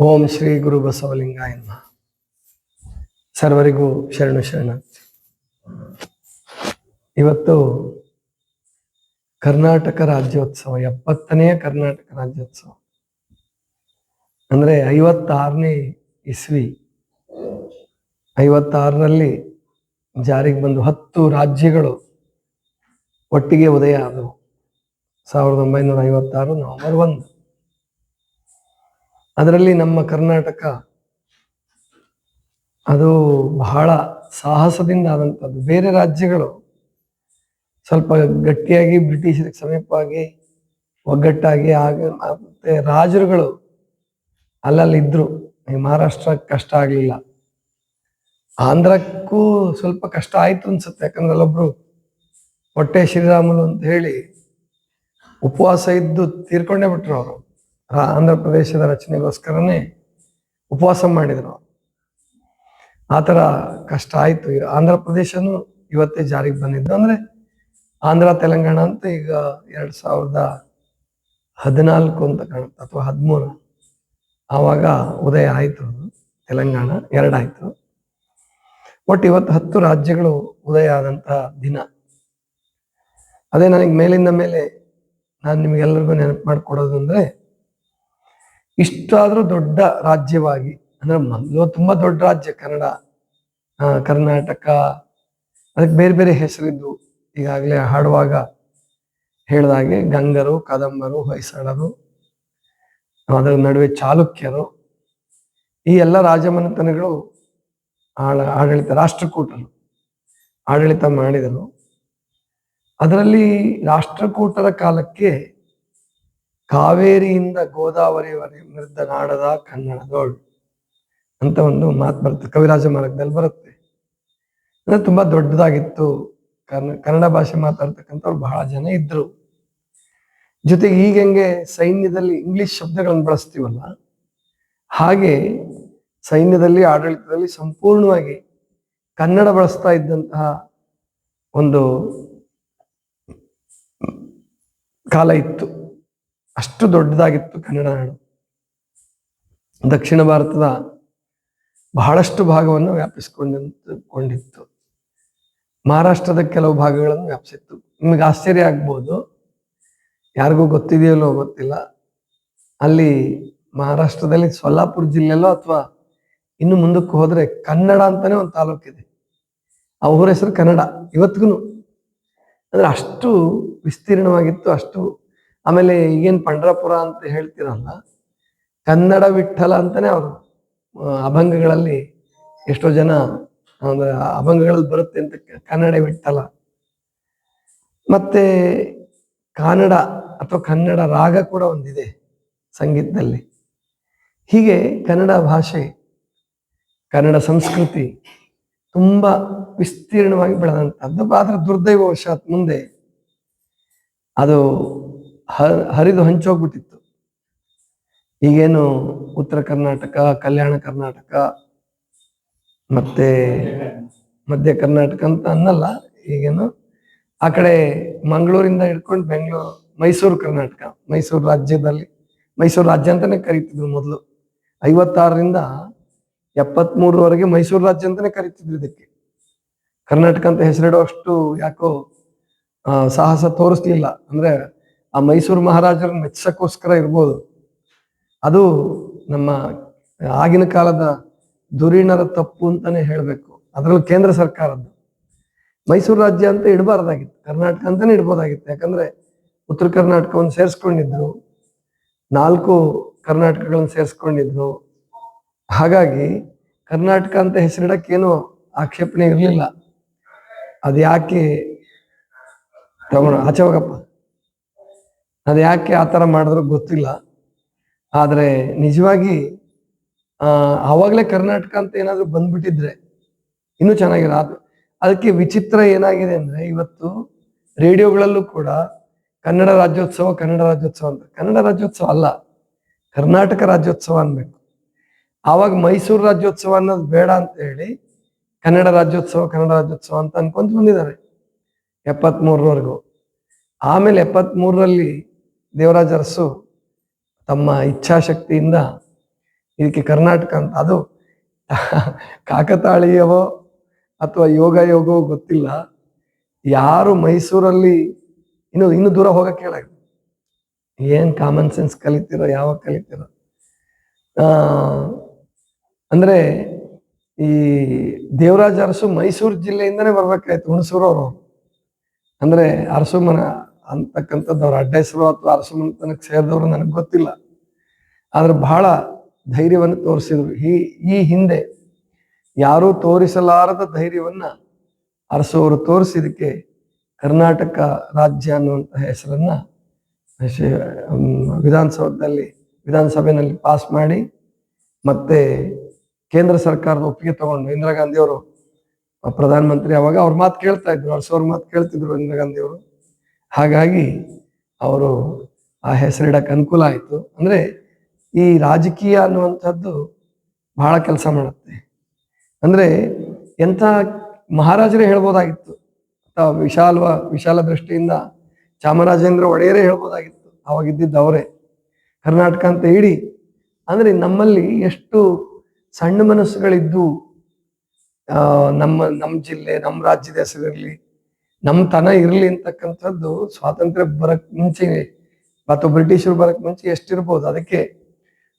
ಓಂ ಶ್ರೀ ಗುರು ಬಸವಲಿಂಗಾಯ ನಮಃ ಸರ್ವರಿಗೂ ಶರಣು ಶರಣಾರ್ಥಿ. ಇವತ್ತು ಕರ್ನಾಟಕ ರಾಜ್ಯೋತ್ಸವ ಎಪ್ಪತ್ತನೆಯ ಕರ್ನಾಟಕ ರಾಜ್ಯೋತ್ಸವ. ಅಂದ್ರೆ ಐವತ್ತಾರನೇ ಇಸ್ವಿ. ಐವತ್ತಾರರಲ್ಲಿ ಜಾರಿಗೆ ಬಂದು ಹತ್ತು ರಾಜ್ಯಗಳು ಒಟ್ಟಿಗೆ ಉದಯ ಆದವು. ಸಾವಿರದ ಒಂಬೈನೂರ ಐವತ್ತಾರು ನವೆಂಬರ್ ಒಂದು. ಅದರಲ್ಲಿ ನಮ್ಮ ಕರ್ನಾಟಕ ಅದು ಬಹಳ ಸಾಹಸದಿಂದ ಆದಂಥದ್ದು. ಬೇರೆ ರಾಜ್ಯಗಳು ಸ್ವಲ್ಪ ಗಟ್ಟಿಯಾಗಿ ಬ್ರಿಟಿಷರಿಗೆ ಸಮೀಪವಾಗಿ ಒಗ್ಗಟ್ಟಾಗಿ ಆಗ ಮತ್ತೆ ರಾಜರುಗಳು ಅಲ್ಲಲ್ಲಿ ಇದ್ರು. ಈ ಮಹಾರಾಷ್ಟ್ರ ಕಷ್ಟ ಆಗಲಿಲ್ಲ. ಆಂಧ್ರಕ್ಕೂ ಸ್ವಲ್ಪ ಕಷ್ಟ ಆಯ್ತು ಅನ್ಸುತ್ತೆ. ಯಾಕಂದ್ರೆ ಅಲ್ಲೊಬ್ರು ಹೊಟ್ಟೆ ಶ್ರೀರಾಮುಲು ಅಂತ ಹೇಳಿ ಉಪವಾಸ ಇದ್ದು ತೀರ್ಕೊಂಡೇ ಬಿಟ್ರು ಅವರು. ಆಂಧ್ರ ಪ್ರದೇಶದ ರಚನೆಗೋಸ್ಕರನೇ ಉಪವಾಸ ಮಾಡಿದರು. ಆ ಥರ ಕಷ್ಟ ಆಯಿತು. ಆಂಧ್ರ ಪ್ರದೇಶನೂ ಇವತ್ತೇ ಜಾರಿಗೆ ಬಂದಿದ್ದು. ಅಂದರೆ ಆಂಧ್ರ, ತೆಲಂಗಾಣ ಅಂತ ಈಗ ಎರಡು ಸಾವಿರದ ಹದಿನಾಲ್ಕು ಅಂತ ಕಾಣುತ್ತೆ, ಅಥವಾ ಹದಿಮೂರು. ಆವಾಗ ಉದಯ ಆಯಿತು ತೆಲಂಗಾಣ ಎರಡಾಯಿತು ಒಟ್ಟು ಇವತ್ತು ಹತ್ತು ರಾಜ್ಯಗಳು ಉದಯ ಆದಂತಹ ದಿನ. ಅದೇ ನನಗೆ ಮೇಲಿಂದ ಮೇಲೆ ನಾನು ನಿಮಗೆಲ್ಲರಿಗೂ ನೆನಪು ಮಾಡಿಕೊಡೋದು ಅಂದ್ರೆ ಇಷ್ಟಾದ್ರೂ ದೊಡ್ಡ ರಾಜ್ಯವಾಗಿ, ಅಂದ್ರೆ ಮೊದಲು ತುಂಬಾ ದೊಡ್ಡ ರಾಜ್ಯ, ಕನ್ನಡ ಕರ್ನಾಟಕ, ಅದಕ್ಕೆ ಬೇರೆ ಬೇರೆ ಹೆಸರಿದ್ದು ಈಗಾಗಲೇ ಹಾಡುವಾಗ ಹೇಳಿದಾಗೆ ಗಂಗರು, ಕದಂಬರು, ಹೊಯ್ಸಳರು, ಅದರ ನಡುವೆ ಚಾಲುಕ್ಯರು, ಈ ಎಲ್ಲ ರಾಜಮನೆತನಗಳು ಆಳ, ಆಡಳಿತ, ರಾಷ್ಟ್ರಕೂಟರು, ಆಡಳಿತ ಮಾಡಿದರು. ಅದರಲ್ಲಿ ರಾಷ್ಟ್ರಕೂಟರ ಕಾಲಕ್ಕೆ ಕಾವೇರಿಯಿಂದ ಗೋದಾವರಿವರೆಗೆ ನಾಡದ ಕನ್ನಡದೋಳು. ಅಂತ ಒಂದು ಮಾತು ಬರುತ್ತೆ. ಕವಿರಾಜ ಮಾರ್ಗದಲ್ಲಿ ಬರುತ್ತೆ. ಅಂದ್ರೆ ತುಂಬಾ ದೊಡ್ಡದಾಗಿತ್ತು. ಕನ್ನ ಕನ್ನಡ ಭಾಷೆ ಮಾತಾಡ್ತಕ್ಕಂಥವ್ರು ಬಹಳ ಜನ ಇದ್ರು. ಜೊತೆಗೆ ಈಗ ಹೆಂಗೆ ಸೈನ್ಯದಲ್ಲಿ ಇಂಗ್ಲಿಷ್ ಶಬ್ದಗಳನ್ನು ಬಳಸ್ತೀವಲ್ಲ, ಹಾಗೆ ಸೈನ್ಯದಲ್ಲಿ, ಆಡಳಿತದಲ್ಲಿ ಸಂಪೂರ್ಣವಾಗಿ ಕನ್ನಡ ಬಳಸ್ತಾ ಇದ್ದಂತಹ ಒಂದು ಕಾಲ ಇತ್ತು. ಅಷ್ಟು ದೊಡ್ಡದಾಗಿತ್ತು ಕನ್ನಡ ನಾಡು. ದಕ್ಷಿಣ ಭಾರತದ ಬಹಳಷ್ಟು ಭಾಗವನ್ನು ವ್ಯಾಪಿಸಿಕೊಂಡಿತ್ತು. ಮಹಾರಾಷ್ಟ್ರದ ಕೆಲವು ಭಾಗಗಳನ್ನು ವ್ಯಾಪಿಸಿತ್ತು. ನಿಮಗೆ ಆಶ್ಚರ್ಯ ಆಗ್ಬೋದು. ಯಾರಿಗೂ ಗೊತ್ತಿದೆಯಲ್ಲೋ ಗೊತ್ತಿಲ್ಲ. ಅಲ್ಲಿ ಮಹಾರಾಷ್ಟ್ರದಲ್ಲಿ ಸೊಲ್ಲಾಪುರ ಜಿಲ್ಲೆಯಲ್ಲೋ ಅಥವಾ ಇನ್ನು ಮುಂದಕ್ಕೆ ಹೋದರೆ ಕನ್ನಡ ಅಂತಾನೆ ಒಂದು ತಾಲೂಕಿದೆ. ಆ ಊರ ಹೆಸರು ಕನ್ನಡ. ಇವತ್ತಿಗೂ ಅಂದರೆ ಅಷ್ಟು ವಿಸ್ತೀರ್ಣವಾಗಿತ್ತು, ಅಷ್ಟು ಆಮೇಲೆ ಈಗೇನ್ ಪಂಡ್ರಾಪುರ ಅಂತ ಹೇಳ್ತೀರಲ್ಲ, ಕನ್ನಡ ವಿಠಲ ಅಂತಾನೆ ಅವರು ಅಭಂಗಗಳಲ್ಲಿ ಎಷ್ಟೋ ಜನ ಅಂದ್ರೆ ಅಭಂಗಗಳಲ್ಲಿ ಬರುತ್ತೆ ಅಂತ ಕನ್ನಡ ವಿಠಲ ಮತ್ತೆ ಕನ್ನಡ ಅಥವಾ ಕನ್ನಡ ರಾಗ ಕೂಡ ಒಂದಿದೆ ಸಂಗೀತದಲ್ಲಿ. ಹೀಗೆ ಕನ್ನಡ ಭಾಷೆ, ಕನ್ನಡ ಸಂಸ್ಕೃತಿ ತುಂಬ ವಿಸ್ತೀರ್ಣವಾಗಿ ಬೆಳೆದಂಥದ್ದು. ಆದ್ರೆ ದುರ್ದೈವವಶಾತ್ ಮುಂದೆ ಅದು ಹ- ಹರಿದು ಹಂಚೋಗ್ಬಿಟ್ಟಿತ್ತು. ಈಗೇನು ಉತ್ತರ ಕರ್ನಾಟಕ, ಕಲ್ಯಾಣ ಕರ್ನಾಟಕ ಮತ್ತೆ ಮಧ್ಯ ಕರ್ನಾಟಕ ಅಂತ ಅನ್ನಲ್ಲ, ಈಗೇನು ಆ ಕಡೆ ಮಂಗಳೂರಿಂದ ಹಿಡ್ಕೊಂಡು ಬೆಂಗಳೂರು, ಮೈಸೂರು ಕರ್ನಾಟಕ, ಮೈಸೂರು ರಾಜ್ಯದಲ್ಲಿ, ಮೈಸೂರು ರಾಜ್ಯ ಅಂತಾನೆ ಕರೀತಿದ್ರು ಮೊದಲು. ಐವತ್ತಾರರಿಂದ ಎಪ್ಪತ್ಮೂರವರೆಗೆ ಮೈಸೂರು ರಾಜ್ಯ ಅಂತಾನೆ ಕರೀತಿದ್ರು ಇದಕ್ಕೆ. ಕರ್ನಾಟಕ ಅಂತ ಹೆಸರಿಡೋ ಅಷ್ಟು ಯಾಕೋ ಸಾಹಸ ತೋರಿಸ್ಲಿಲ್ಲ. ಅಂದ್ರೆ ಆ ಮೈಸೂರು ಮಹಾರಾಜರ ಮೆಚ್ಚಕ್ಕೋಸ್ಕರ ಇರ್ಬೋದು. ಅದು ನಮ್ಮ ಆಗಿನ ಕಾಲದ ಧುರೀಣರ ತಪ್ಪು ಅಂತಾನೆ ಹೇಳಬೇಕು. ಅದರಲ್ಲೂ ಕೇಂದ್ರ ಸರ್ಕಾರದ್ದು. ಮೈಸೂರು ರಾಜ್ಯ ಅಂತ ಇಡಬಾರ್ದಾಗಿತ್ತು. ಕರ್ನಾಟಕ ಅಂತಾನೆ ಇಡ್ಬೋದಾಗಿತ್ತು. ಯಾಕಂದ್ರೆ ಉತ್ತರ ಕರ್ನಾಟಕವನ್ನು ಸೇರಿಸ್ಕೊಂಡಿದ್ರು. ನಾಲ್ಕು ಕರ್ನಾಟಕಗಳನ್ನು ಸೇರಿಸ್ಕೊಂಡಿದ್ರು. ಹಾಗಾಗಿ ಕರ್ನಾಟಕ ಅಂತ ಹೆಸರಿಡಕ್ಕೇನು ಆಕ್ಷೇಪಣೆ ಇರಲಿಲ್ಲ. ಅದು ಯಾಕೆ ತಗೊಂಡು ಆಚೆ ಹೋಗಪ್ಪ. ಅದು ಯಾಕೆ ಆ ಥರ ಮಾಡಿದ್ರು ಗೊತ್ತಿಲ್ಲ. ಆದರೆ ನಿಜವಾಗಿ ಆವಾಗಲೇ ಕರ್ನಾಟಕ ಅಂತ ಏನಾದರೂ ಬಂದ್ಬಿಟ್ಟಿದ್ರೆ ಇನ್ನೂ ಚೆನ್ನಾಗಿರ ಅದು ಅದಕ್ಕೆ ವಿಚಿತ್ರ ಏನಾಗಿದೆ ಅಂದರೆ ಇವತ್ತು ರೇಡಿಯೋಗಳಲ್ಲೂ ಕೂಡ ಕನ್ನಡ ರಾಜ್ಯೋತ್ಸವ ಕನ್ನಡ ರಾಜ್ಯೋತ್ಸವ ಅಂತ. ಕನ್ನಡ ರಾಜ್ಯೋತ್ಸವ ಅಲ್ಲ, ಕರ್ನಾಟಕ ರಾಜ್ಯೋತ್ಸವ ಅನ್ಬೇಕು. ಆವಾಗ ಮೈಸೂರು ರಾಜ್ಯೋತ್ಸವ ಅನ್ನೋದು ಬೇಡ ಅಂತ ಹೇಳಿ ಕನ್ನಡ ರಾಜ್ಯೋತ್ಸವ ಕನ್ನಡ ರಾಜ್ಯೋತ್ಸವ ಅಂತ ಅನ್ಕೊಂತ ಬಂದಿದ್ದಾರೆ. ಎಪ್ಪತ್ಮೂರವರೆಗೂ ಆಮೇಲೆ ಎಪ್ಪತ್ಮೂರರಲ್ಲಿ ದೇವರಾಜ ಅರಸು ತಮ್ಮ ಇಚ್ಛಾಶಕ್ತಿಯಿಂದ ಇದಕ್ಕೆ ಕರ್ನಾಟಕ ಅಂತ, ಅದು ಕಾಕತಾಳೀಯವೋ ಅಥವಾ ಯೋಗ ಯೋಗವೋ ಗೊತ್ತಿಲ್ಲ. ಯಾರು ಮೈಸೂರಲ್ಲಿ ಇನ್ನು ಇನ್ನು ದೂರ ಹೋಗಕ್ಕೆ ಹೇಳ ಏನು ಕಾಮನ್ ಸೆನ್ಸ್ ಕಲಿತಿರೋ, ಯಾವಾಗ ಕಲಿತಿರೋ. ಅಂದರೆ ಈ ದೇವರಾಜ ಅರಸು ಮೈಸೂರು ಜಿಲ್ಲೆಯಿಂದನೇ ಬರ್ಬೇಕಾಯ್ತು, ಹುಣಸೂರವರು. ಅಂದರೆ ಅರಸು ಮನ ಅಂತಕ್ಕಂಥದ್ದು ಅವ್ರ ಅಡ್ಡ ಹೆಸರು ಅಥವಾ ಅರಸಮಂತನಕ್ಕೆ ಸೇರಿದವರು ನನಗೆ ಗೊತ್ತಿಲ್ಲ. ಆದ್ರೆ ಬಹಳ ಧೈರ್ಯವನ್ನು ತೋರಿಸಿದ್ರು. ಈ ಈ ಹಿಂದೆ ಯಾರೂ ತೋರಿಸಲಾರದ ಧೈರ್ಯವನ್ನ ಅರಸವರು ತೋರಿಸಿದಕ್ಕೆ ಕರ್ನಾಟಕ ರಾಜ್ಯ ಅನ್ನುವಂತಹ ಹೆಸರನ್ನ ವಿಧಾನಸೌಧದಲ್ಲಿ, ವಿಧಾನಸಭೆಯಲ್ಲಿ ಪಾಸ್ ಮಾಡಿ ಮತ್ತೆ ಕೇಂದ್ರ ಸರ್ಕಾರದ ಒಪ್ಪಿಗೆ ತಗೊಂಡು ಇಂದಿರಾ ಗಾಂಧಿಯವರು ಪ್ರಧಾನಮಂತ್ರಿ ಅವಾಗ ಅವ್ರ ಮಾತು ಕೇಳ್ತಾ ಇದ್ರು, ಅರಸವ್ರ ಮಾತು ಕೇಳ್ತಿದ್ರು ಇಂದಿರಾ ಗಾಂಧಿ ಅವರು ಹಾಗಾಗಿ ಅವರು ಆ ಹೆಸರಿಡಕ್ಕೆ ಅನುಕೂಲ ಆಯಿತು. ಅಂದರೆ ಈ ರಾಜಕೀಯ ಅನ್ನುವಂಥದ್ದು ಬಹಳ ಕೆಲಸ ಮಾಡುತ್ತೆ. ಅಂದರೆ ಎಂಥ ಮಹಾರಾಜರೇ ಹೇಳ್ಬೋದಾಗಿತ್ತು. ಅಥವಾ ವಿಶಾಲ ವಿಶಾಲ ದೃಷ್ಟಿಯಿಂದ ಚಾಮರಾಜೇಂದ್ರ ಒಡೆಯರೇ ಹೇಳ್ಬೋದಾಗಿತ್ತು. ಅವಾಗಿದ್ದಿದ್ದು ಅವರೇ. ಕರ್ನಾಟಕ ಅಂತ ಇಡೀ. ಅಂದರೆ ನಮ್ಮಲ್ಲಿ ಎಷ್ಟು ಸಣ್ಣ ಮನಸ್ಸುಗಳಿದ್ದು ನಮ್ಮ ನಮ್ಮ ಜಿಲ್ಲೆ, ನಮ್ಮ ರಾಜ್ಯದ ಹೆಸರಿರಲಿ ನಮ್ಮ ತನ ಇರಲಿ ಅಂತಕ್ಕಂಥದ್ದು ಸ್ವಾತಂತ್ರ್ಯ ಬರಕ್ ಮುಂಚೆ ಅಥವಾ ಬ್ರಿಟಿಷರು ಬರಕ್ ಮುಂಚೆ ಎಷ್ಟಿರ್ಬೋದು? ಅದಕ್ಕೆ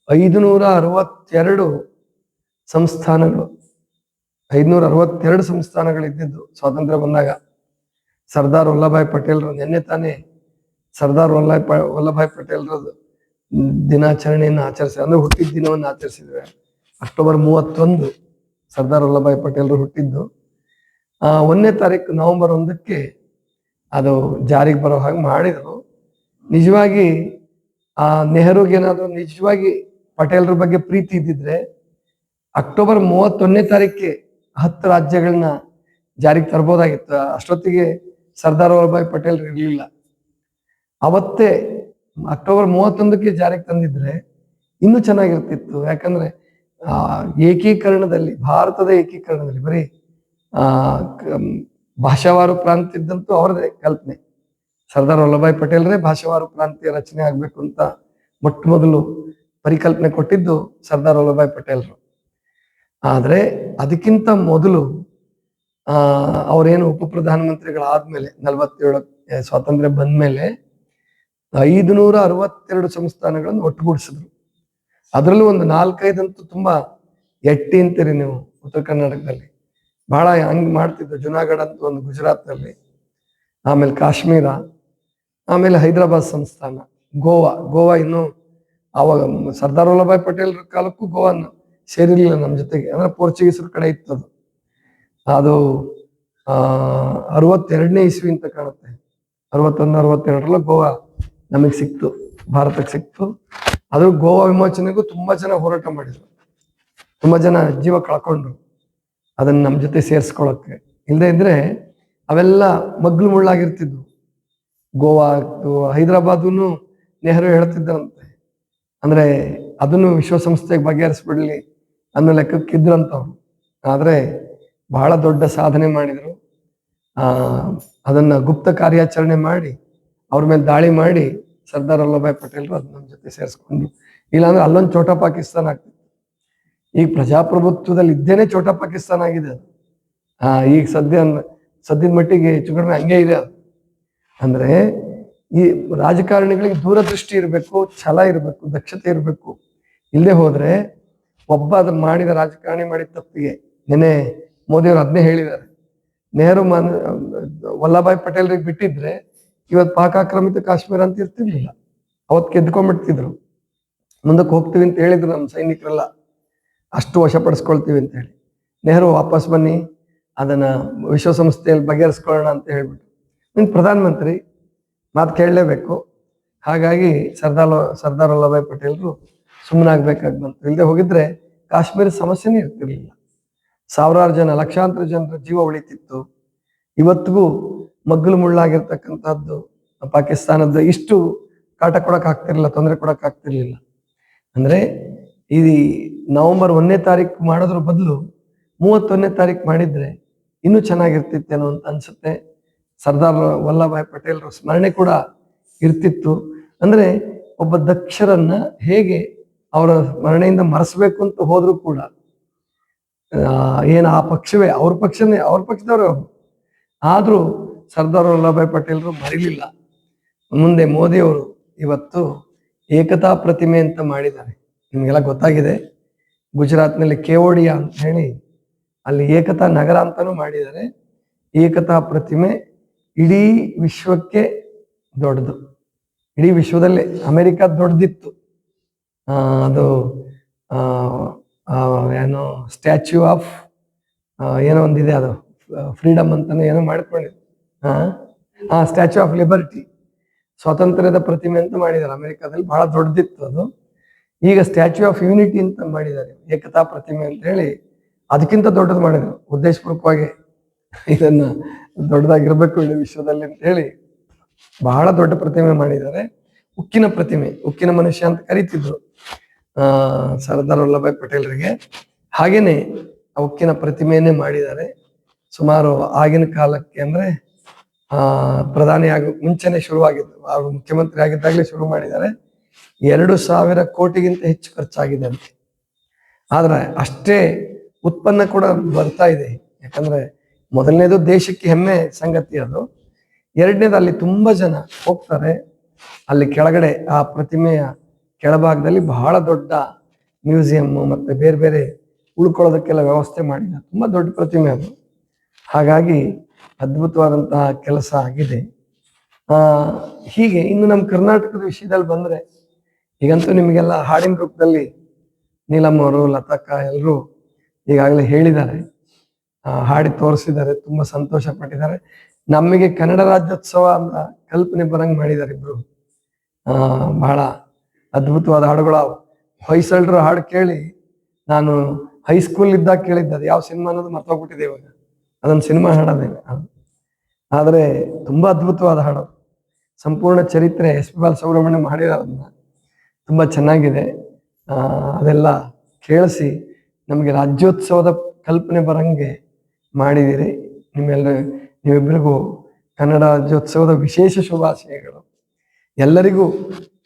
ಐದುನೂರ ಅರವತ್ತೆರಡು ಸಂಸ್ಥಾನಗಳು, ಐದುನೂರ ಅರವತ್ತೆರಡು ಸಂಸ್ಥಾನಗಳು ಇದ್ದಿದ್ದು ಸ್ವಾತಂತ್ರ್ಯ ಬಂದಾಗ. ಸರ್ದಾರ್ ವಲ್ಲಭಾಯ್ ಪಟೇಲ್ರು, ನಿನ್ನೆ ತಾನೇ ಸರ್ದಾರ್ ವಲ್ಲಭಾಯ್ ಪ, ವಲ್ಲಭಾಯ್ ಪಟೇಲ್ರದ್ದು ದಿನಾಚರಣೆಯನ್ನು ಆಚರಿಸಿ ಅಂದ್ರೆ ಹುಟ್ಟಿದ ದಿನವನ್ನು ಆಚರಿಸಿದ್ವಿ. ಅಕ್ಟೋಬರ್ ಮೂವತ್ತೊಂದು ಸರ್ದಾರ್ ವಲ್ಲಭಾಯ್ ಪಟೇಲ್ರು ಹುಟ್ಟಿದ್ದು. ಒಂದನೇ ತಾರೀಕು ನವೆಂಬರ್ ಒಂದಕ್ಕೆ ಅದು ಜಾರಿಗೆ ಬರೋ ಹಾಗೆ ಮಾಡಿದರು. ನಿಜವಾಗಿ ಆ, ನೆಹರುಗೆ ಏನಾದರೂ ನಿಜವಾಗಿ ಪಟೇಲ್ರ ಬಗ್ಗೆ ಪ್ರೀತಿ ಇದ್ದಿದ್ರೆ ಅಕ್ಟೋಬರ್ ಮೂವತ್ತೊಂದನೇ ತಾರೀಕಿಗೆ ಹತ್ತು ರಾಜ್ಯಗಳನ್ನ ಜಾರಿಗೆ ತರ್ಬೋದಾಗಿತ್ತು. ಅಷ್ಟೊತ್ತಿಗೆ ಸರ್ದಾರ್ ವಲ್ಲಭಾಯ್ ಪಟೇಲ್ ಇರಲಿಲ್ಲ. ಅವತ್ತೇ ಅಕ್ಟೋಬರ್ ಮೂವತ್ತೊಂದಕ್ಕೆ ಜಾರಿಗೆ ತಂದಿದ್ರೆ ಇನ್ನೂ ಚೆನ್ನಾಗಿರ್ತಿತ್ತು. ಯಾಕಂದ್ರೆ ಏಕೀಕರಣದಲ್ಲಿ, ಭಾರತದ ಏಕೀಕರಣದಲ್ಲಿ, ಬರೀ ಭಾಷಾವಾರು ಪ್ರಾಂತ್ಯ ಇದ್ದಂತೂ ಅವರದೇ ಕಲ್ಪನೆ. ಸರ್ದಾರ್ ವಲ್ಲಭಾಯ್ ಪಟೇಲ್ರೇ ಭಾಷಾವಾರು ಪ್ರಾಂತ್ಯ ರಚನೆ ಆಗಬೇಕು ಅಂತ ಮೊಟ್ಟ ಮೊದಲು ಪರಿಕಲ್ಪನೆ ಕೊಟ್ಟಿದ್ದು ಸರ್ದಾರ್ ವಲ್ಲಭಾಯ್ ಪಟೇಲ್ರು. ಆದರೆ ಅದಕ್ಕಿಂತ ಮೊದಲು ಅವರೇನು ಉಪ ಪ್ರಧಾನಮಂತ್ರಿಗಳಾದ್ಮೇಲೆ ನಲವತ್ತೇಳು ಸ್ವಾತಂತ್ರ್ಯ ಬಂದ್ಮೇಲೆ ಐದುನೂರ ಅರವತ್ತೆರಡು ಸಂಸ್ಥಾನಗಳನ್ನು ಒಟ್ಟುಗೂಡಿಸಿದ್ರು. ಅದರಲ್ಲೂ ಒಂದು ನಾಲ್ಕೈದಂತೂ ತುಂಬಾ ಎಟ್ಟಿ ಅಂತೀರಿ ನೀವು ಉತ್ತರ ಕರ್ನಾಟಕದಲ್ಲಿ. ಬಹಳ ಹಂಗ್ ಮಾಡ್ತಿದ್ದ ಜುನಾಗಢ ಅಂತ ಒಂದು ಗುಜರಾತ್ನಲ್ಲಿ, ಆಮೇಲೆ ಕಾಶ್ಮೀರ, ಆಮೇಲೆ ಹೈದರಾಬಾದ್ ಸಂಸ್ಥಾನ, ಗೋವಾ ಗೋವಾ ಇನ್ನು ಅವಾಗ ಸರ್ದಾರ್ ವಲ್ಲಭಾಯ್ ಪಟೇಲ್ ಕಾಲಕ್ಕೂ ಗೋವಾ ಸೇರಿರಲಿಲ್ಲ ನಮ್ಮ ಜೊತೆಗೆ, ಅಂದ್ರೆ ಪೋರ್ಚುಗೀಸರ ಕಡೆ ಇತ್ತು ಅದು ಅದು ಅರವತ್ತೆರಡನೇ ಇಸ್ವಿ ಅಂತ ಕಾಣುತ್ತೆ. ಅರವತ್ತೊಂದು, ಅರವತ್ತೆರಡರಲ್ಲೂ ಗೋವಾ ನಮಗೆ ಸಿಕ್ತು ಭಾರತಕ್ಕೆ ಸಿಕ್ತು. ಅದು ಗೋವಾ ವಿಮೋಚನೆಗೂ ತುಂಬಾ ಜನ ಹೋರಾಟ ಮಾಡಿದ್ರು. ತುಂಬಾ ಜನ ಜೀವ ಕಳ್ಕೊಂಡ್ರು. ಅದನ್ನ ನಮ್ಮ ಜೊತೆ ಸೇರಿಸ್ಕೊಳ್ಳೋಕ್ಕೆ ಇಲ್ಲದೆ ಇದ್ರೆ ಅವೆಲ್ಲ ಮಗ್ಲು ಮುಳ್ಳಾಗಿರ್ತಿದ್ವು. ಗೋವಾ ಹೈದರಾಬಾದೂ ನೆಹರು ಹೇಳ್ತಿದ್ದರಂತೆ ಅಂದ್ರೆ ಅದನ್ನು ವಿಶ್ವಸಂಸ್ಥೆಗೆ ಬಗೆಹರಿಸ್ಬಿಡಲಿ ಅನ್ನೋ ಲೆಕ್ಕಕ್ಕೆ ಆದರೆ ಬಹಳ ದೊಡ್ಡ ಸಾಧನೆ ಮಾಡಿದರು. ಅದನ್ನ ಗುಪ್ತ ಕಾರ್ಯಾಚರಣೆ ಮಾಡಿ, ಅವ್ರ ಮೇಲೆ ದಾಳಿ ಮಾಡಿ ಸರ್ದಾರ್ ವಲ್ಲಭಾಯ್ ಪಟೇಲ್ರು ಅದು ನಮ್ಮ ಜೊತೆ ಸೇರಿಸ್ಕೊಂಡು, ಇಲ್ಲಾಂದ್ರೆ ಅಲ್ಲೊಂದು ಚೋಟ ಪಾಕಿಸ್ತಾನ ಆಗ್ತಿತ್ತು. ಈಗ ಪ್ರಜಾಪ್ರಭುತ್ವದಲ್ಲಿ ಇದ್ದೇನೆ ಚೋಟ ಪಾಕಿಸ್ತಾನ ಆಗಿದೆ ಅದು. ಆ ಈಗ ಸದ್ಯ ಸದ್ಯದ ಮಟ್ಟಿಗೆ ಹೆಚ್ಚು ಕಡಿಮೆ ಹಂಗೆ ಇದೆ ಅದು. ಅಂದ್ರೆ ಈ ರಾಜಕಾರಣಿಗಳಿಗೆ ದೂರದೃಷ್ಟಿ ಇರಬೇಕು, ಛಲ ಇರಬೇಕು, ದಕ್ಷತೆ ಇರಬೇಕು. ಇಲ್ಲದೆ ಹೋದ್ರೆ ಒಬ್ಬ ಅದನ್ನ ಮಾಡಿದ ರಾಜಕಾರಣಿ ಮಾಡಿದ ತಪ್ಪಿಗೆ. ನೆನೆ ಮೋದಿಯವರು ಅದನ್ನೇ ಹೇಳಿದ್ದಾರೆ. ನೆಹರು ಮನ್, ವಲ್ಲಭಾಯ್ ಪಟೇಲ್ರಿಗೆ ಬಿಟ್ಟಿದ್ರೆ ಇವತ್ತು ಪಾಕ್ ಆಕ್ರಮಿತ ಕಾಶ್ಮೀರ ಅಂತ ಇರ್ತಿರ್ಲಿಲ್ಲ. ಅವತ್ತು ಗೆದ್ಕೊಂಡ್ಬಿಡ್ತಿದ್ರು ಮುಂದಕ್ಕೆ ಹೋಗ್ತೀವಿ ಅಂತ ಹೇಳಿದ್ರು ನಮ್ಮ ಸೈನಿಕರೆಲ್ಲ. ಅಷ್ಟು ವಶಪಡಿಸ್ಕೊಳ್ತೀವಿ ಅಂತ ಹೇಳಿ. ನೆಹರು ವಾಪಸ್ ಬನ್ನಿ, ಅದನ್ನ ವಿಶ್ವಸಂಸ್ಥೆಯಲ್ಲಿ ಬಗೆಹರಿಸ್ಕೊಳ್ಳೋಣ ಅಂತ ಹೇಳ್ಬಿಟ್ಟು. ಇನ್ನು ಪ್ರಧಾನಮಂತ್ರಿ ಮಾತು ಕೇಳಲೇಬೇಕು. ಹಾಗಾಗಿ ಸರ್ದಾರ್ ಸರ್ದಾರ್ ವಲ್ಲಭಾಯ್ ಪಟೇಲ್ರು ಸುಮ್ಮನಾಗಬೇಕಾಗಿ ಬಂತು. ಇಲ್ಲದೆ ಹೋಗಿದ್ರೆ ಕಾಶ್ಮೀರ ಸಮಸ್ಯೆನೇ ಇರ್ತಿರ್ಲಿಲ್ಲ. ಸಾವಿರಾರು ಜನ, ಲಕ್ಷಾಂತರ ಜನರ ಜೀವ ಉಳಿತಿತ್ತು. ಇವತ್ತಿಗೂ ಮಗ್ಗಲು ಮುಳ್ಳಾಗಿರ್ತಕ್ಕಂಥದ್ದು ಪಾಕಿಸ್ತಾನದ ಇಷ್ಟು ಕಾಟ ಕೊಡೋಕ್ಕಾಗ್ತಿರ್ಲಿಲ್ಲ ತೊಂದರೆ ಕೊಡೋಕ್ಕಾಗ್ತಿರ್ಲಿಲ್ಲ ಅಂದ್ರೆ ಈ ನವೆಂಬರ್ ಒಂದನೇ ತಾರೀಕು ಮಾಡೋದ್ರ ಬದಲು ಮೂವತ್ತೊಂದನೇ ತಾರೀಕು ಮಾಡಿದ್ರೆ ಇನ್ನೂ ಚೆನ್ನಾಗಿರ್ತಿತ್ತೇನೋ ಅಂತ ಅನ್ಸುತ್ತೆ. ಸರ್ದಾರ್ ವಲ್ಲಭಾಯ್ ಪಟೇಲ್ರ ಸ್ಮರಣೆ ಕೂಡ ಇರ್ತಿತ್ತು. ಅಂದ್ರೆ ಒಬ್ಬ ದಕ್ಷರನ್ನ ಹೇಗೆ ಅವರ ಸ್ಮರಣೆಯಿಂದ ಮರೆಸಬೇಕು ಅಂತ ಹೋದ್ರು ಕೂಡ ಏನು ಆ ಪಕ್ಷವೇ, ಅವ್ರ ಪಕ್ಷನೇ, ಅವ್ರ ಪಕ್ಷದವ್ರು ಆದರೂ ಸರ್ದಾರ್ ವಲ್ಲಭಾಯ್ ಪಟೇಲರು ಮರಿಲಿಲ್ಲ. ಮುಂದೆ ಮೋದಿಯವರು ಇವತ್ತು ಏಕತಾ ಪ್ರತಿಮೆ ಅಂತ ಮಾಡಿದ್ದಾರೆ. ನಿಮಗೆಲ್ಲ ಗೊತ್ತಾಗಿದೆ. ಗುಜರಾತ್ನಲ್ಲಿ ಕೇವಡಿಯಾ ಅಂತ ಹೇಳಿ ಅಲ್ಲಿ ಏಕತಾ ನಗರ ಅಂತಾನೂ ಮಾಡಿದ್ದಾರೆ. ಏಕತಾ ಪ್ರತಿಮೆ ಇಡೀ ವಿಶ್ವಕ್ಕೆ ದೊಡ್ಡದು. ಇಡೀ ವಿಶ್ವದಲ್ಲಿ ಅಮೆರಿಕ ದೊಡ್ಡದಿತ್ತು. ಅದು ಏನು ಸ್ಟ್ಯಾಚ್ಯೂ ಆಫ್ ಏನೋ ಒಂದಿದೆ ಅದು, ಫ್ರೀಡಮ್ ಅಂತಾನೆ ಏನೋ ಮಾಡ್ಕೊಂಡಿದ್ರು. Statue of liberty. ಸ್ವಾತಂತ್ರ್ಯದ ಪ್ರತಿಮೆ ಅಂತ ಮಾಡಿದ್ದಾರೆ. ಅಮೆರಿಕಾದಲ್ಲಿ ಬಹಳ ದೊಡ್ಡದಿತ್ತು ಅದು. ಈಗ ಸ್ಟ್ಯಾಚ್ಯೂ ಆಫ್ ಯೂನಿಟಿ ಅಂತ ಮಾಡಿದ್ದಾರೆ, ಏಕತಾ ಪ್ರತಿಮೆ ಅಂತ ಹೇಳಿ ಅದಕ್ಕಿಂತ ದೊಡ್ಡದು ಮಾಡಿದ್ರು. ಉದ್ದೇಶಪೂರ್ವಕವಾಗಿ ಇದನ್ನ ದೊಡ್ಡದಾಗಿರ್ಬೇಕು ಇಡೀ ವಿಶ್ವದಲ್ಲಿ ಅಂತ ಹೇಳಿ ಬಹಳ ದೊಡ್ಡ ಪ್ರತಿಮೆ ಮಾಡಿದ್ದಾರೆ. ಉಕ್ಕಿನ ಪ್ರತಿಮೆ, ಉಕ್ಕಿನ ಮನುಷ್ಯ ಅಂತ ಕರೀತಿದ್ರು, ಆ, ಸರ್ದಾರ್ ವಲ್ಲಭಾಯ್ ಪಟೇಲ್ರಿಗೆ. ಹಾಗೇನೆ ಆ ಉಕ್ಕಿನ ಪ್ರತಿಮೆಯನ್ನೇ ಮಾಡಿದ್ದಾರೆ. ಸುಮಾರು ಆಗಿನ ಕಾಲಕ್ಕೆ ಅಂದ್ರೆ, ಆ ಪ್ರಧಾನಿ ಆಗ ಮುಂಚೆನೆ ಶುರುವಾಗಿದ್ದು ಅವರು ಮುಖ್ಯಮಂತ್ರಿ ಆಗಿದ್ದಾಗಲೇ ಶುರು ಮಾಡಿದ್ದಾರೆ. ಎರಡು ಸಾವಿರ ಕೋಟಿಗಿಂತ ಹೆಚ್ಚು ಖರ್ಚಾಗಿದೆ ಅಂತ. ಆದ್ರೆ ಅಷ್ಟೇ ಉತ್ಪನ್ನ ಕೂಡ ಬರ್ತಾ ಇದೆ. ಯಾಕಂದ್ರೆ ಮೊದಲನೇದು ದೇಶಕ್ಕೆ ಹೆಮ್ಮೆ ಸಂಗತಿ ಅದು. ಎರಡನೇದು ಅಲ್ಲಿ ತುಂಬಾ ಜನ ಹೋಗ್ತಾರೆ. ಅಲ್ಲಿ ಕೆಳಗಡೆ ಆ ಪ್ರತಿಮೆಯ ಕೆಳಭಾಗದಲ್ಲಿ ಬಹಳ ದೊಡ್ಡ ಮ್ಯೂಸಿಯಂ ಮತ್ತೆ ಬೇರೆ ಬೇರೆ ಉಳ್ಕೊಳ್ಳೋದಕ್ಕೆಲ್ಲ ವ್ಯವಸ್ಥೆ ಮಾಡಿದ್ದಾರೆ ತುಂಬಾ ದೊಡ್ಡ ಪ್ರತಿಮೆ ಅದು. ಹಾಗಾಗಿ ಅದ್ಭುತವಾದಂತಹ ಕೆಲಸ ಆಗಿದೆ. ಹೀಗೆ ಇನ್ನು ನಮ್ಮ ಕರ್ನಾಟಕದ ವಿಷಯದಲ್ಲಿ ಬಂದ್ರೆ ಈಗಂತೂ ನಿಮಗೆಲ್ಲ ಹಾಡಿನ ರೂಪದಲ್ಲಿ ನೀಲಮ್ಮ ಅವರು, ಲತಕ್ಕ ಎಲ್ಲರೂ ಈಗಾಗಲೇ ಹೇಳಿದ್ದಾರೆ. ಹಾಡಿ ತೋರಿಸಿದ್ದಾರೆ, ತುಂಬಾ ಸಂತೋಷ ಪಟ್ಟಿದ್ದಾರೆ. ನಮಗೆ ಕನ್ನಡ ರಾಜ್ಯೋತ್ಸವ ಅಂತ ಕಲ್ಪನೆ ಬರಂಗ್ ಮಾಡಿದ್ದಾರೆ ಇಬ್ರು. ಆ, ಬಹಳ ಅದ್ಭುತವಾದ ಹಾಡುಗಳು. ಹೊಯ್ಸಳರ ಹಾಡು ಕೇಳಿ ನಾನು ಹೈಸ್ಕೂಲ್ ಇದ್ದಾಗ ಕೇಳಿದ್ದೆ, ಅದು ಯಾವ ಸಿನಿಮಾ ಅನ್ನೋದು ಮರ್ತೋಗ್ಬಿಟ್ಟಿದೆ ಇವಾಗ. ಅದೊಂದು ಸಿನಿಮಾ ಹಾಡೋದೇ. ಆದರೆ ತುಂಬಾ ಅದ್ಭುತವಾದ ಹಾಡು. ಸಂಪೂರ್ಣ ಚರಿತ್ರೆ ಎಸ್ ಪಿ ಬಾಲಸುಬ್ರಹ್ಮಣ್ಯಂ ಹಾಡಿರೋದನ್ನ ತುಂಬಾ ಚೆನ್ನಾಗಿದೆ. ಅದೆಲ್ಲ ಕೇಳಿಸಿ ನಮಗೆ ರಾಜ್ಯೋತ್ಸವದ ಕಲ್ಪನೆ ಬರಂಗೆ ಮಾಡಿದ್ದೀರಿ ನಿಮ್ಮೆಲ್ಲ ನೀವಿಬ್ಬರಿಗೂ ಕನ್ನಡ ರಾಜ್ಯೋತ್ಸವದ ವಿಶೇಷ ಶುಭಾಶಯಗಳು. ಎಲ್ಲರಿಗೂ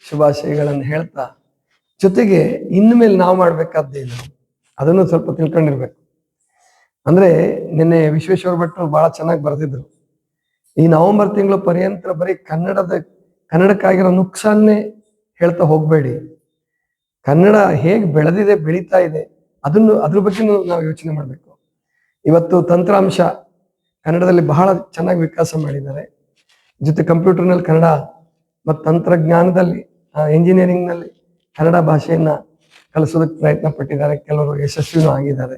ಶುಭಾಶಯಗಳನ್ನು ಹೇಳ್ತಾ, ಜೊತೆಗೆ ಇನ್ನು ಮೇಲೆ ನಾವು ಮಾಡಬೇಕಾದ್ದೇನು ಅದನ್ನು ಸ್ವಲ್ಪ ತಿಳ್ಕೊಂಡಿರ್ಬೇಕು. ಅಂದ್ರೆ ನಿನ್ನೆ ವಿಶ್ವೇಶ್ವರ ಭಟ್ರು ಬಹಳ ಚೆನ್ನಾಗಿ ಬರೆದಿದ್ರು. ಈ ನವೆಂಬರ್ ತಿಂಗಳು ಪರ್ಯಂತರ ಬರೀ ಕನ್ನಡದ, ಕನ್ನಡಕ್ಕಾಗಿರೋ ನುಕ್ಸಾನ್ನೇ ಹೇಳ್ತಾ ಹೋಗಬೇಡಿ. ಕನ್ನಡ ಹೇಗೆ ಬೆಳೆದಿದೆ, ಬೆಳೀತಾ ಇದೆ, ಅದನ್ನು, ಅದ್ರ ಬಗ್ಗೆನೂ ನಾವು ಯೋಚನೆ ಮಾಡಬೇಕು. ಇವತ್ತು ತಂತ್ರಾಂಶ ಕನ್ನಡದಲ್ಲಿ ಬಹಳ ಚೆನ್ನಾಗಿ ವಿಕಾಸ ಮಾಡಿದ್ದಾರೆ. ಜೊತೆ ಕಂಪ್ಯೂಟರ್ನಲ್ಲಿ ಕನ್ನಡ ಮತ್ತು ತಂತ್ರಜ್ಞಾನದಲ್ಲಿ ಇಂಜಿನಿಯರಿಂಗ್ನಲ್ಲಿ ಕನ್ನಡ ಭಾಷೆಯನ್ನು ಕಲಿಸೋದಕ್ಕೆ ಪ್ರಯತ್ನ ಪಟ್ಟಿದ್ದಾರೆ. ಕೆಲವರು ಯಶಸ್ವಿನೂ ಆಗಿದ್ದಾರೆ.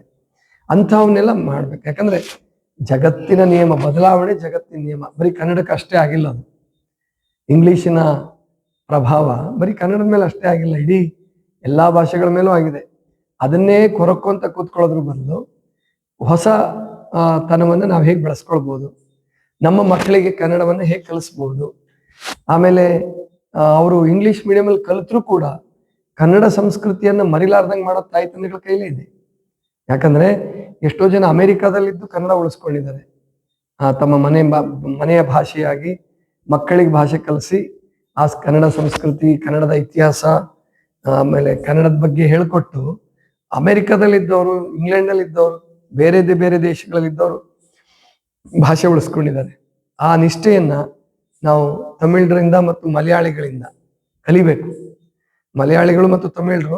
ಅಂಥವನ್ನೆಲ್ಲ ಮಾಡ್ಬೇಕು. ಯಾಕಂದ್ರೆ ಜಗತ್ತಿನ ನಿಯಮ, ಬದಲಾವಣೆ ಜಗತ್ತಿನ ನಿಯಮ. ಬರೀ ಕನ್ನಡಕ್ಕೆ ಅಷ್ಟೇ ಆಗಿಲ್ಲ ಅದು. ಇಂಗ್ಲಿಶಿನ ಪ್ರಭಾವ. ಬರೀ ಕನ್ನಡದ ಮೇಲೆ ಅಷ್ಟೇ ಆಗಿಲ್ಲ, ಇಡೀ ಎಲ್ಲ ಭಾಷೆಗಳ ಮೇಲೂ ಆಗಿದೆ. ಅದನ್ನೇ ಕೊರಕೊಂತ ಕೂತ್ಕೊಳ್ಳೋದ್ರ ಬದಲು ಹೊಸ ತನವನ್ನು ನಾವು ಹೇಗೆ ಬೆಳೆಸ್ಕೊಳ್ಬೋದು? ನಮ್ಮ ಮಕ್ಕಳಿಗೆ ಕನ್ನಡವನ್ನು ಹೇಗೆ ಕಲಿಸ್ಬೋದು? ಆಮೇಲೆ ಅವರು ಇಂಗ್ಲಿಷ್ ಮೀಡಿಯಮಲ್ಲಿ ಕಲಿತರೂ ಕೂಡ ಕನ್ನಡ ಸಂಸ್ಕೃತಿಯನ್ನ ಮರಿಲಾರ್ದಂಗೆ ಮಾಡೋ ತಾಯಿ ತಂದೆಗಳ ಕೈಲೇ ಇದೆ. ಯಾಕಂದ್ರೆ ಎಷ್ಟೋ ಜನ ಅಮೇರಿಕಾದಲ್ಲಿದ್ದು ಕನ್ನಡ ಉಳಿಸ್ಕೊಂಡಿದ್ದಾರೆ. ತಮ್ಮ ಮನೆ ಮನೆಯ ಭಾಷೆಯಾಗಿ ಮಕ್ಕಳಿಗೆ ಭಾಷೆ ಕಲಿಸಿ ಆ ಕನ್ನಡ ಸಂಸ್ಕೃತಿ, ಕನ್ನಡದ ಇತಿಹಾಸ ಆಮೇಲೆ ಕನ್ನಡದ ಬಗ್ಗೆ ಹೇಳ್ಕೊಟ್ಟು ಅಮೆರಿಕದಲ್ಲಿದ್ದವರು ಇಂಗ್ಲೆಂಡಲ್ಲಿದ್ದವರು ಬೇರೆ ಬೇರೆ ದೇಶಗಳಲ್ಲಿದ್ದವರು ಭಾಷೆ ಉಳಿಸ್ಕೊಂಡಿದ್ದಾರೆ. ಆ ನಿಷ್ಠೆಯನ್ನ ನಾವು ತಮಿಳರಿಂದ ಮತ್ತು ಮಲಯಾಳಿಗಳಿಂದ ಕಲಿಬೇಕು. ಮಲಯಾಳಿಗಳು ಮತ್ತು ತಮಿಳರು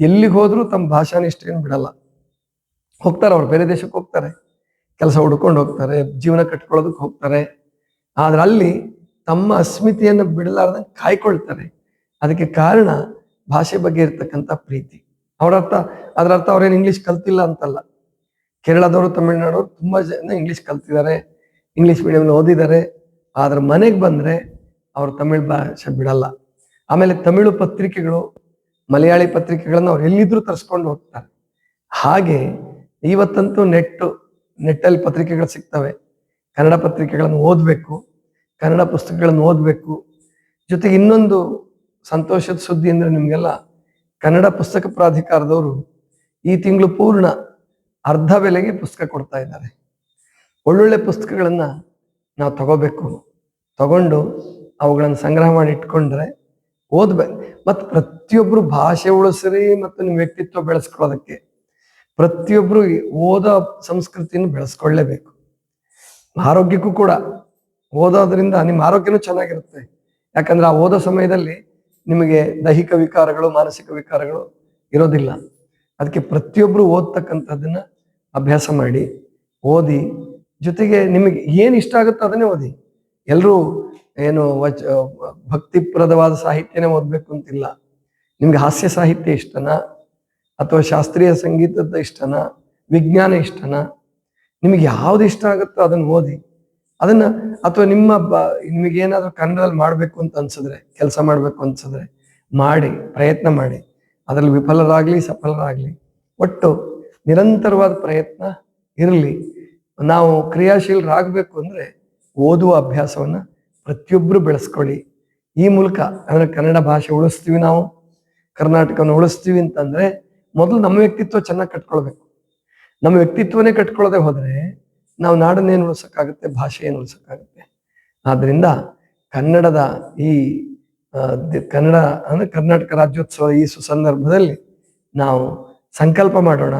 ಎಲ್ಲಿಗೆ ಹೋದ್ರು ತಮ್ಮ ಭಾಷಾ ನಿಷ್ಠೆಯನ್ನು ಬಿಡಲ್ಲ. ಹೋಗ್ತಾರೆ ಅವ್ರು, ಬೇರೆ ದೇಶಕ್ಕೆ ಹೋಗ್ತಾರೆ. ಕೆಲಸ ಹುಡ್ಕೊಂಡು ಹೋಗ್ತಾರೆ, ಜೀವನ ಕಟ್ಕೊಳ್ಳೋದಕ್ಕೆ ಹೋಗ್ತಾರೆ. ಆದ್ರೆ ಅಲ್ಲಿ ತಮ್ಮ ಅಸ್ಮಿತೆಯನ್ನು ಬಿಡಲಾರ್ದಂಗೆ ಕಾಯ್ಕೊಳ್ತಾರೆ. ಅದಕ್ಕೆ ಕಾರಣ ಭಾಷೆ ಬಗ್ಗೆ ಇರ್ತಕ್ಕಂಥ ಪ್ರೀತಿ. ಅವರರ್ಥ ಅದ್ರ ಅರ್ಥ ಅವ್ರೇನು ಇಂಗ್ಲೀಷ್ ಕಲ್ತಿಲ್ಲ ಅಂತಲ್ಲ. ಕೇರಳದವರು, ತಮಿಳ್ನಾಡವರು ತುಂಬಾ ಜನ ಇಂಗ್ಲೀಷ್ ಕಲ್ತಿದ್ದಾರೆ. ಇಂಗ್ಲೀಷ್ ಮೀಡಿಯಂ ಓದಿದ್ದಾರೆ. ಆದ್ರೆ ಮನೆಗೆ ಬಂದ್ರೆ ಅವ್ರು ತಮಿಳ್ ಭಾಷೆ ಬಿಡಲ್ಲ. ಆಮೇಲೆ ತಮಿಳು ಪತ್ರಿಕೆಗಳು, ಮಲಯಾಳಿ ಪತ್ರಿಕೆಗಳನ್ನು ಅವ್ರು ಎಲ್ಲಿದ್ರು ತರಿಸ್ಕೊಂಡು ಹೋಗ್ತಾರೆ. ಹಾಗೆ ಇವತ್ತಂತೂ ನೆಟ್ಟು, ನೆಟ್ಟಲ್ಲಿ ಪತ್ರಿಕೆಗಳು ಸಿಗ್ತವೆ. ಕನ್ನಡ ಪತ್ರಿಕೆಗಳನ್ನು ಓದಬೇಕು. ಕನ್ನಡ ಪುಸ್ತಕಗಳನ್ನು ಓದಬೇಕು. ಜೊತೆಗೆ ಇನ್ನೊಂದು ಸಂತೋಷದ ಸುದ್ದಿ ಅಂದರೆ ನಿಮಗೆಲ್ಲ ಕನ್ನಡ ಪುಸ್ತಕ ಪ್ರಾಧಿಕಾರದವರು ಈ ತಿಂಗಳು ಪೂರ್ಣ ಅರ್ಧ ಬೆಲೆಗೆ ಪುಸ್ತಕ ಕೊಡ್ತಾ ಇದ್ದಾರೆ. ಒಳ್ಳೊಳ್ಳೆ ಪುಸ್ತಕಗಳನ್ನು ನಾವು ತಗೋಬೇಕು. ತಗೊಂಡು ಅವುಗಳನ್ನು ಸಂಗ್ರಹ ಮಾಡಿ ಇಟ್ಕೊಂಡ್ರೆ ಓದ್ಬೇಕು ಮತ್ತು ಪ್ರತಿಯೊಬ್ಬರು ಭಾಷೆ ಉಳಿಸ್ರಿ ಮತ್ತು ನಿಮ್ಮ ವ್ಯಕ್ತಿತ್ವ ಬೆಳೆಸ್ಕೊಳ್ಳೋದಕ್ಕೆ ಪ್ರತಿಯೊಬ್ಬರು ಓದೋ ಸಂಸ್ಕೃತಿಯನ್ನು ಬೆಳೆಸ್ಕೊಳ್ಳೇಬೇಕು. ಆರೋಗ್ಯಕ್ಕೂ ಕೂಡ ಓದೋದ್ರಿಂದ ನಿಮ್ಮ ಆರೋಗ್ಯನೂ ಚೆನ್ನಾಗಿರುತ್ತೆ. ಯಾಕಂದ್ರೆ ಆ ಓದೋ ಸಮಯದಲ್ಲಿ ನಿಮಗೆ ದೈಹಿಕ ವಿಕಾರಗಳು, ಮಾನಸಿಕ ವಿಕಾರಗಳು ಇರೋದಿಲ್ಲ. ಅದಕ್ಕೆ ಪ್ರತಿಯೊಬ್ಬರು ಓದ್ತಕ್ಕಂಥದ್ದನ್ನ ಅಭ್ಯಾಸ ಮಾಡಿ, ಓದಿ, ಜೊತೆಗೆ ನಿಮಗೆ ಏನು ಇಷ್ಟ ಆಗುತ್ತೋ ಅದನ್ನೇ ಓದಿ. ಎಲ್ಲರೂ ಏನು ವಚ, ಭಕ್ತಿಪ್ರದವಾದ ಸಾಹಿತ್ಯನೇ ಓದಬೇಕು ಅಂತಿಲ್ಲ. ನಿಮ್ಗೆ ಹಾಸ್ಯ ಸಾಹಿತ್ಯ ಇಷ್ಟನಾ? ಅಥವಾ ಶಾಸ್ತ್ರೀಯ ಸಂಗೀತದ ಇಷ್ಟನಾ? ವಿಜ್ಞಾನ ಇಷ್ಟನಾ? ನಿಮಗೆ ಯಾವ್ದು ಇಷ್ಟ ಆಗುತ್ತೋ ಅದನ್ನು ಓದಿ. ಅದನ್ನ ಅಥವಾ ನಿಮ್ಮ ನಿಮಗೆ ನಿಮಗೇನಾದ್ರೂ ಕನ್ನಡದಲ್ಲಿ ಮಾಡಬೇಕು ಅಂತ ಅನ್ಸಿದ್ರೆ, ಕೆಲಸ ಮಾಡಬೇಕು ಅನ್ಸಿದ್ರೆ ಮಾಡಿ, ಪ್ರಯತ್ನ ಮಾಡಿ. ಅದರಲ್ಲಿ ವಿಫಲರಾಗ್ಲಿ, ಸಫಲರಾಗ್ಲಿ. ಒಟ್ಟು ನಿರಂತರವಾದ ಪ್ರಯತ್ನ ಇರಲಿ. ನಾವು ಕ್ರಿಯಾಶೀಲರಾಗಬೇಕು ಅಂದ್ರೆ ಓದುವ ಅಭ್ಯಾಸವನ್ನ ಪ್ರತಿಯೊಬ್ಬರು ಬೆಳೆಸ್ಕೊಳ್ಳಿ. ಈ ಮೂಲಕ ಅಂದ್ರೆ ಕನ್ನಡ ಭಾಷೆ ಉಳಿಸ್ತೀವಿ ನಾವು, ಕರ್ನಾಟಕವನ್ನು ಉಳಿಸ್ತೀವಿ ಅಂತಂದ್ರೆ ಮೊದಲು ನಮ್ಮ ವ್ಯಕ್ತಿತ್ವ ಚೆನ್ನಾಗಿ ಕಟ್ಕೊಳ್ಬೇಕು. ನಮ್ಮ ವ್ಯಕ್ತಿತ್ವನೇ ಕಟ್ಕೊಳ್ಳದೆ ಹೋದ್ರೆ ನಾವು ನಾಡನ್ನೇನು ಉಳಿಸೋಕ್ಕಾಗುತ್ತೆ? ಭಾಷೆ ಏನು ಉಳಿಸೋಕ್ಕಾಗುತ್ತೆ. ಆದ್ರಿಂದ ಕನ್ನಡದ ಈ ಕನ್ನಡ, ಅಂದ್ರೆ ಕರ್ನಾಟಕ ರಾಜ್ಯೋತ್ಸವ ಈ ಸುಸಂದರ್ಭದಲ್ಲಿ ನಾವು ಸಂಕಲ್ಪ ಮಾಡೋಣ.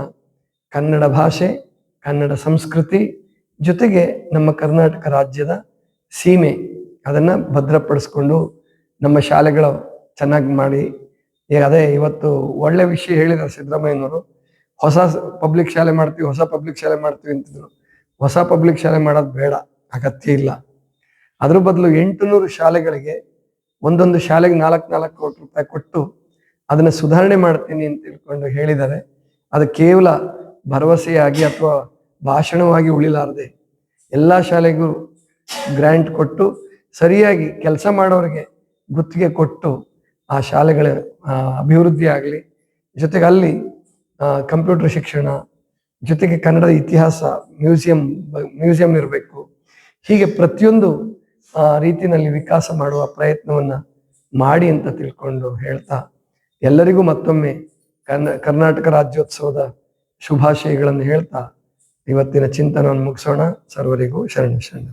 ಕನ್ನಡ ಭಾಷೆ, ಕನ್ನಡ ಸಂಸ್ಕೃತಿ ಜೊತೆಗೆ ನಮ್ಮ ಕರ್ನಾಟಕ ರಾಜ್ಯದ ಸೀಮೆ, ಅದನ್ನ ಭದ್ರಪಡಿಸ್ಕೊಂಡು ನಮ್ಮ ಶಾಲೆಗಳು ಚೆನ್ನಾಗಿ ಮಾಡಿ. ಈಗ ಅದೇ ಇವತ್ತು ಒಳ್ಳೆ ವಿಷಯ ಹೇಳಿದ್ದಾರೆ ಸಿದ್ದರಾಮಯ್ಯನವರು. ಹೊಸ ಪಬ್ಲಿಕ್ ಶಾಲೆ ಮಾಡ್ತೀವಿ, ಹೊಸ ಪಬ್ಲಿಕ್ ಶಾಲೆ ಮಾಡ್ತೀವಿ ಅಂತಿದ್ರು. ಹೊಸ ಪಬ್ಲಿಕ್ ಶಾಲೆ ಮಾಡೋದು ಬೇಡ, ಅಗತ್ಯ ಇಲ್ಲ. ಅದ್ರ ಬದಲು ಎಂಟುನೂರು ಶಾಲೆಗಳಿಗೆ ಒಂದೊಂದು ಶಾಲೆಗೆ ನಾಲ್ಕು ನಾಲ್ಕು ಕೋಟಿ ರೂಪಾಯಿ ಕೊಟ್ಟು ಅದನ್ನು ಸುಧಾರಣೆ ಮಾಡ್ತೀನಿ ಅಂತ ತಿಳ್ಕೊಂಡು ಹೇಳಿದ್ದಾರೆ. ಅದು ಕೇವಲ ಭರವಸೆಯಾಗಿ ಅಥವಾ ಭಾಷಣವಾಗಿ ಉಳಿಲಾರದೆ ಎಲ್ಲ ಶಾಲೆಗೂ ಗ್ರ್ಯಾಂಟ್ ಕೊಟ್ಟು ಸರಿಯಾಗಿ ಕೆಲಸ ಮಾಡೋರಿಗೆ ಗುತ್ತಿಗೆ ಕೊಟ್ಟು ಆ ಶಾಲೆಗಳ ಅಭಿವೃದ್ಧಿ ಆಗಲಿ ಜೊತೆಗೆ ಅಲ್ಲಿ ಕಂಪ್ಯೂಟರ್ ಶಿಕ್ಷಣ ಜೊತೆಗೆ ಕನ್ನಡದ ಇತಿಹಾಸ ಮ್ಯೂಸಿಯಂ ಮ್ಯೂಸಿಯಂ ಇರಬೇಕು. ಹೀಗೆ ಪ್ರತಿಯೊಂದು ಆ, ರೀತಿನಲ್ಲಿ ವಿಕಾಸ ಮಾಡುವ ಪ್ರಯತ್ನವನ್ನ ಮಾಡಿ ಅಂತ ತಿಳ್ಕೊಂಡು ಹೇಳ್ತಾ ಎಲ್ಲರಿಗೂ ಮತ್ತೊಮ್ಮೆ ಕನ್ನ ಕರ್ನಾಟಕ ರಾಜ್ಯೋತ್ಸವದ ಶುಭಾಶಯಗಳನ್ನು ಹೇಳ್ತಾ ಇವತ್ತಿನ ಚಿಂತನವನ್ನು ಮುಗಿಸೋಣ. ಸರ್ವರಿಗೂ ಶರಣ ಶರಣ.